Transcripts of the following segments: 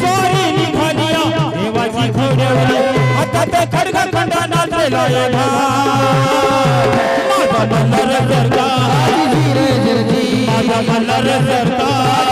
सारी निघालिया देवाची घोडवली हातात खडग खंडा नाचला माझा मल्हार सरकार माझा मल्हार सरकार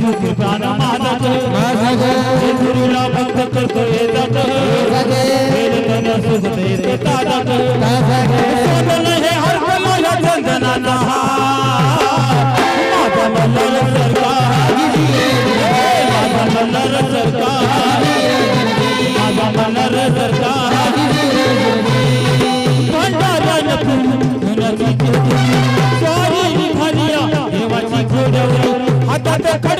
ठोके प्राण माझा जेजुरीला भक्त करतो येतात वेदना सुखत येते ताजात सोडलं हे हरकला या चंदनाचा. माझा मल्हार सरकार माझा मल्हार सरकार माझा मल्हार सरकार धुनाची ज्योती स्वारी निघालिया देवाची घोडवली हातात खडग